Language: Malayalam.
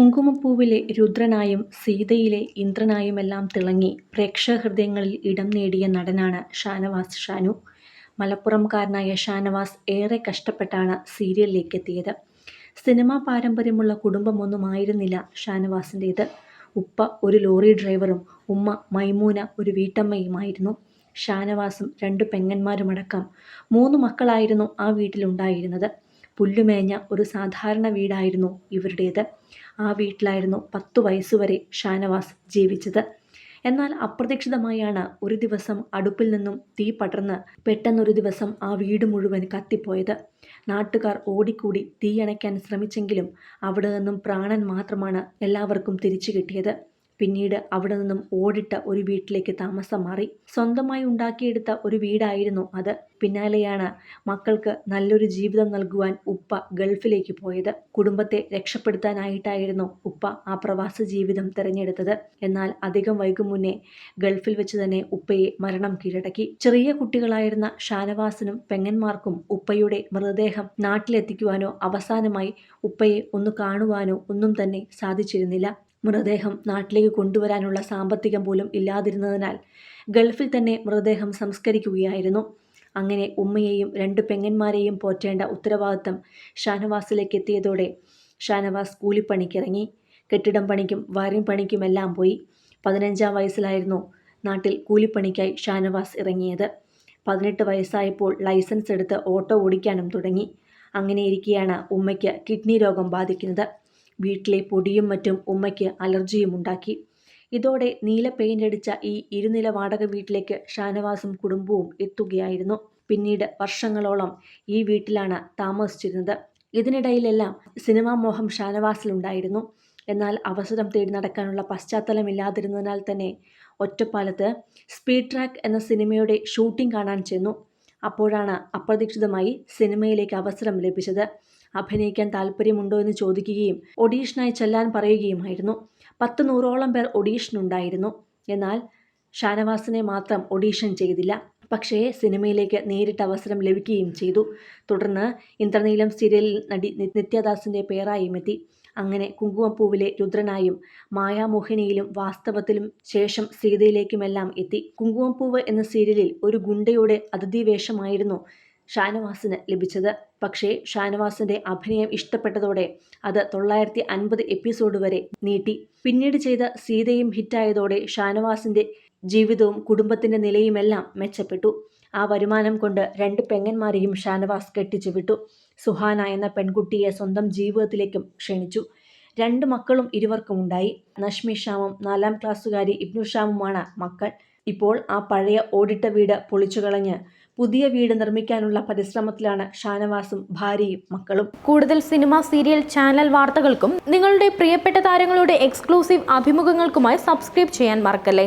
കുങ്കുമപ്പൂവിലെ രുദ്രനായും സീതയിലെ ഇന്ദ്രനായുമെല്ലാം തിളങ്ങി പ്രേക്ഷകഹൃദയങ്ങളിൽ ഇടം നേടിയ നടനാണ് ഷാനവാസ് ഷാനു. മലപ്പുറംകാരനായ ഷാനവാസ് ഏറെ കഷ്ടപ്പെട്ടാണ് സീരിയലിലേക്ക് എത്തിയത്. സിനിമാ പാരമ്പര്യമുള്ള കുടുംബമൊന്നുമായിരുന്നില്ല ഷാനവാസിന്റേത് ഉപ്പ ഒരു ലോറി ഡ്രൈവറും ഉമ്മ മൈമൂന ഒരു വീട്ടമ്മയുമായിരുന്നു. ഷാനവാസും രണ്ടു പെങ്ങന്മാരുമടക്കം മൂന്ന് മക്കളായിരുന്നു ആ വീട്ടിലുണ്ടായിരുന്നത്. പുല്ലുമേഞ്ഞ ഒരു സാധാരണ വീടായിരുന്നു ഇവരുടേത്. ആ വീട്ടിലായിരുന്നു പത്തു വയസ്സുവരെ ഷാനവാസ് ജീവിച്ചത്. എന്നാൽ അപ്രതീക്ഷിതമായാണ് ഒരു ദിവസം അടുപ്പിൽ നിന്നും തീ പടർന്ന് പെട്ടെന്നൊരു ദിവസം ആ വീട് മുഴുവൻ കത്തിപ്പോയത്. നാട്ടുകാർ ഓടിക്കൂടി തീയണയ്ക്കാൻ ശ്രമിച്ചെങ്കിലും അവിടെ നിന്നും പ്രാണൻ മാത്രമാണ് എല്ലാവർക്കും തിരിച്ചു കിട്ടിയത്. പിന്നീട് അവിടെ നിന്നും ഓടിട്ട ഒരു വീട്ടിലേക്ക് താമസം മാറി. സ്വന്തമായി ഉണ്ടാക്കിയെടുത്ത ഒരു വീടായിരുന്നു അത്. പിന്നാലെയാണ് മക്കൾക്ക് നല്ലൊരു ജീവിതം നൽകുവാൻ ഉപ്പ ഗൾഫിലേക്ക് പോയത്. കുടുംബത്തെ രക്ഷപ്പെടുത്താനായിട്ടായിരുന്നു ഉപ്പ ആ പ്രവാസ ജീവിതം തിരഞ്ഞെടുത്തത്. എന്നാൽ അധികം വൈകും മുന്നേ ഗൾഫിൽ വെച്ച് തന്നെ ഉപ്പയെ മരണം കീഴടക്കി. ചെറിയ കുട്ടികളായിരുന്ന ഷാനവാസിനും പെങ്ങന്മാർക്കും ഉപ്പയുടെ മൃതദേഹം നാട്ടിലെത്തിക്കുവാനോ അവസാനമായി ഉപ്പയെ ഒന്ന് കാണുവാനോ ഒന്നും തന്നെ സാധിച്ചിരുന്നില്ല. മൃതദേഹം നാട്ടിലേക്ക് കൊണ്ടുവരാനുള്ള സാമ്പത്തികം പോലും ഇല്ലാതിരുന്നതിനാൽ ഗൾഫിൽ തന്നെ മൃതദേഹം സംസ്കരിക്കുകയായിരുന്നു. അങ്ങനെ ഉമ്മയെയും രണ്ട് പെങ്ങന്മാരെയും പോറ്റേണ്ട ഉത്തരവാദിത്തം ഷാനവാസിലേക്ക് എത്തിയതോടെ ഷാനവാസ് കൂലിപ്പണിക്കിറങ്ങി. കെട്ടിടം പണിക്കും വയറിംഗ് പണിക്കുമെല്ലാം പോയി. പതിനഞ്ചാം വയസ്സിലായിരുന്നു നാട്ടിൽ കൂലിപ്പണിക്കായി ഷാനവാസ് ഇറങ്ങിയത്. പതിനെട്ട് വയസ്സായപ്പോൾ ലൈസൻസ് എടുത്ത് ഓട്ടോ ഓടിക്കാനും തുടങ്ങി. അങ്ങനെയിരിക്കെയാണ് ഉമ്മയ്ക്ക് കിഡ്നി രോഗം ബാധിക്കുന്നത്. വീട്ടിലെ പൊടിയും മറ്റും ഉമ്മയ്ക്ക് അലർജിയും ഉണ്ടാക്കി ഇതോടെ നീല പെയിന്റ് അടിച്ച ഈ ഇരുനില വാടക വീട്ടിലേക്ക് ഷാനവാസും കുടുംബവും എത്തുകയായിരുന്നു. പിന്നീട് വർഷങ്ങളോളം ഈ വീട്ടിലാണ് താമസിച്ചിരുന്നത്. ഇതിനിടയിലെല്ലാം സിനിമാ മോഹം ഷാനവാസിലുണ്ടായിരുന്നു. എന്നാൽ അവസരം തേടി നടക്കാനുള്ള പശ്ചാത്തലമില്ലാതിരുന്നതിനാൽ തന്നെ ഒറ്റപ്പാലത്ത് സ്പീഡ് ട്രാക്ക് എന്ന സിനിമയുടെ ഷൂട്ടിംഗ് കാണാൻ ചെന്നു. അപ്പോഴാണ് അപ്രതീക്ഷിതമായി സിനിമയിലേക്ക് അവസരം ലഭിച്ചത്. അഭിനയിക്കാൻ താല്പര്യമുണ്ടോ എന്ന് ചോദിക്കുകയും ഒഡീഷനായി ചെല്ലാൻ പറയുകയുമായിരുന്നു. പത്ത് നൂറോളം പേർ ഒഡീഷനുണ്ടായിരുന്നു എന്നാൽ ഷാനവാസിനെ മാത്രം ഒഡീഷൻ ചെയ്തില്ല. പക്ഷേ സിനിമയിലേക്ക് നേരിട്ട് അവസരം ലഭിക്കുകയും ചെയ്തു. തുടർന്ന് ഇന്ദ്രനീലം സീരിയലിൽ നടി നിത്യദാസിന്റെ പേരായും പേരായുമെത്തി. അങ്ങനെ കുങ്കുമപ്പൂവിലെ രുദ്രനായും മായാമോഹിനിയിലും വാസ്തവത്തിലും ശേഷം സീതയിലേക്കുമെല്ലാം എത്തി. കുങ്കുമപ്പൂവ് എന്ന സീരിയലിൽ ഒരു ഗുണ്ടയുടെ അതിഥിവേഷമായിരുന്നു ഷാനവാസിന് ലഭിച്ചത്. പക്ഷേ ഷാനവാസിന്റെ അഭിനയം ഇഷ്ടപ്പെട്ടതോടെ അത് തൊള്ളായിരത്തി അൻപത് എപ്പിസോഡ് വരെ നീട്ടി. പിന്നീട് ചെയ്ത സീതയും ഹിറ്റായതോടെ ഷാനവാസിന്റെ ജീവിതവും കുടുംബത്തിന്റെ നിലയുമെല്ലാം മെച്ചപ്പെട്ടു. ആ വരുമാനം കൊണ്ട് രണ്ട് പെങ്ങന്മാരെയും ഷാനവാസ് കെട്ടിച്ചു വിട്ടു. സുഹാന എന്ന പെൺകുട്ടിയെ സ്വന്തം ജീവിതത്തിലേക്കും ക്ഷണിച്ചു. രണ്ട് മക്കളും ഇരുവർക്കും ഉണ്ടായി നഷ്മി ഷാമും നാലാം ക്ലാസ്സുകാരി ഇബ്നു ഷാമുമാണ് മക്കൾ. ഇപ്പോൾ ആ പഴയ ഓടിട്ട വീട് പൊളിച്ചുകളഞ്ഞ് പുതിയ വീട് നിർമ്മിക്കാനുള്ള പരിശ്രമത്തിലാണ് ഷാനവാസും ഭാര്യയും മക്കളും. കൂടുതൽ സിനിമ, സീരിയൽ, ചാനൽ വാർത്തകൾക്കും നിങ്ങളുടെ പ്രിയപ്പെട്ട താരങ്ങളുടെ എക്സ്ക്ലൂസീവ് അഭിമുഖങ്ങൾക്കുമായി സബ്സ്ക്രൈബ് ചെയ്യാൻ മറക്കല്ലേ